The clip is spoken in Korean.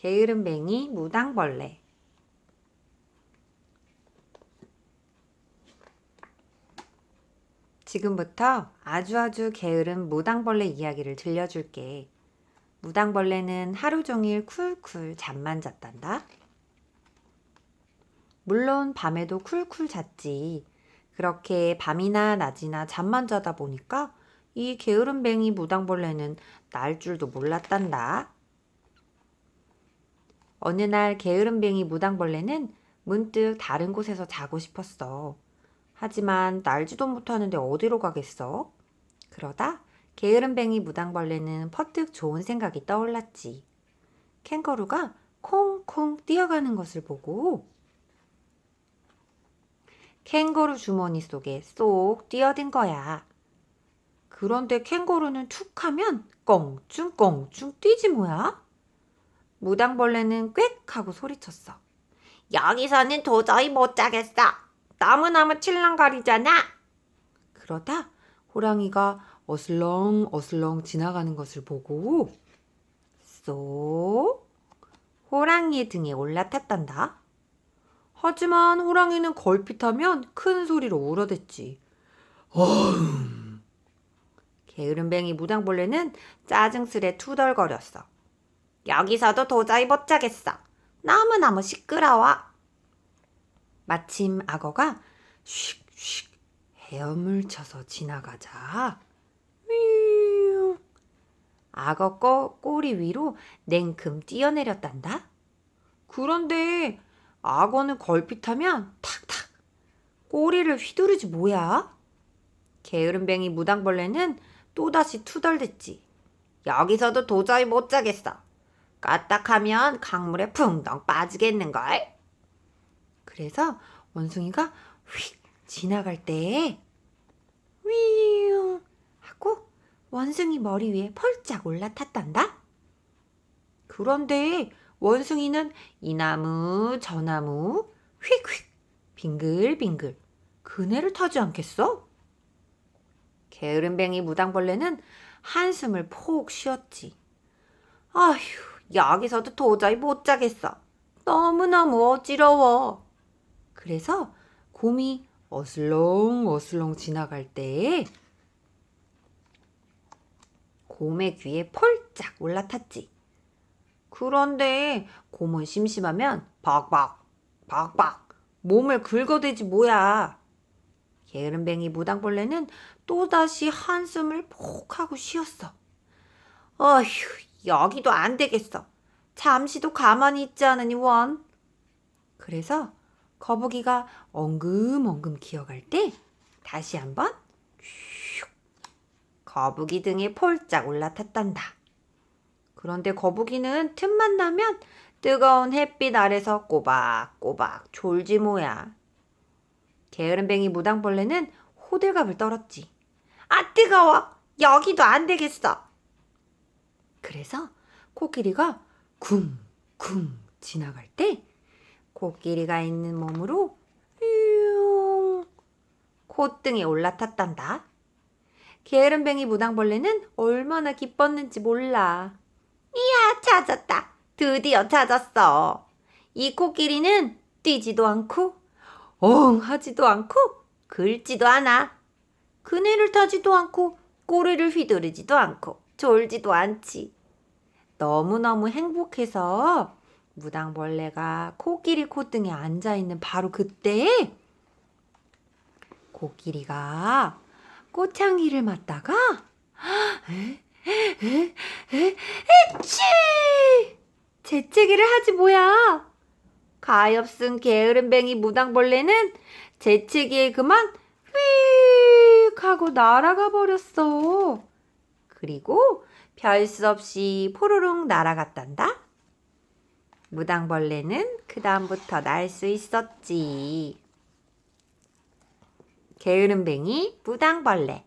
게으름뱅이 무당벌레 지금부터 아주 아주 게으른 무당벌레 이야기를 들려줄게. 무당벌레는 하루 종일 쿨쿨 잠만 잤단다. 물론 밤에도 쿨쿨 잤지. 그렇게 밤이나 낮이나 잠만 자다 보니까 이 게으름뱅이 무당벌레는 날 줄도 몰랐단다. 어느 날 게으름뱅이 무당벌레는 문득 다른 곳에서 자고 싶었어. 하지만 날지도 못하는데 어디로 가겠어? 그러다 게으름뱅이 무당벌레는 퍼뜩 좋은 생각이 떠올랐지. 캥거루가 콩콩 뛰어가는 것을 보고 캥거루 주머니 속에 쏙 뛰어든 거야. 그런데 캥거루는 툭 하면 껑충껑충 뛰지 뭐야? 무당벌레는 꽥 하고 소리쳤어. 여기서는 도저히 못 자겠어. 너무너무 칠렁거리잖아. 그러다 호랑이가 어슬렁 어슬렁 지나가는 것을 보고 쏙 호랑이의 등에 올라탔단다. 하지만 호랑이는 걸핏하면 큰 소리로 울어댔지. 어흥. 게으름뱅이 무당벌레는 짜증스레 투덜거렸어. 여기서도 도저히 못 자겠어. 너무너무 시끄러워. 마침 악어가 슉슉 헤엄을 쳐서 지나가자. 윙. 악어 꺼 꼬리 위로 냉큼 뛰어내렸단다. 그런데 악어는 걸핏하면 탁탁 꼬리를 휘두르지 뭐야? 게으름뱅이 무당벌레는 또다시 투덜댔지. 여기서도 도저히 못 자겠어. 까딱하면 강물에 붕덩 빠지겠는걸? 그래서 원숭이가 휙 지나갈 때윙 하고 원숭이 머리 위에 펄짝 올라탔단다. 그런데 원숭이는 이 나무 저 나무 휙휙 빙글빙글 그네를 타지 않겠어? 게으름뱅이 무당벌레는 한숨을 폭 쉬었지. 아휴, 여기서도 도저히 못 자겠어. 너무너무 어지러워. 그래서 곰이 어슬렁 어슬렁 지나갈 때 곰의 귀에 펄짝 올라탔지. 그런데 곰은 심심하면 박박 박박 몸을 긁어대지 뭐야. 게으름뱅이 무당벌레는 또다시 한숨을 폭 하고 쉬었어. 어휴, 여기도 안 되겠어. 잠시도 가만히 있지 않으니 원. 그래서 거북이가 엉금엉금 기어갈 때 다시 한번 슉 거북이 등에 폴짝 올라탔단다. 그런데 거북이는 틈만 나면 뜨거운 햇빛 아래서 꼬박꼬박 졸지 뭐야. 게으름뱅이 무당벌레는 호들갑을 떨었지. 아 뜨거워! 여기도 안 되겠어! 그래서 코끼리가 쿵쿵 지나갈 때 코끼리가 있는 몸으로 휘용 콧등에 올라탔단다. 게으름뱅이 무당벌레는 얼마나 기뻤는지 몰라. 이야 찾았다. 드디어 찾았어. 이 코끼리는 뛰지도 않고 엉 하지도 않고 긁지도 않아. 그네를 타지도 않고 꼬리를 휘두르지도 않고 졸지도 않지. 너무너무 행복해서 무당벌레가 코끼리 콧등에 앉아 있는 바로 그때 코끼리가 꽃향기를 맡다가 에? 에? 에? 에치! 재채기를 하지 뭐야. 가엾은 게으름뱅이 무당벌레는 재채기에 그만 휙 하고 날아가 버렸어. 그리고 별 수 없이 포로롱 날아갔단다. 무당벌레는 그 다음부터 날 수 있었지. 게으름뱅이 무당벌레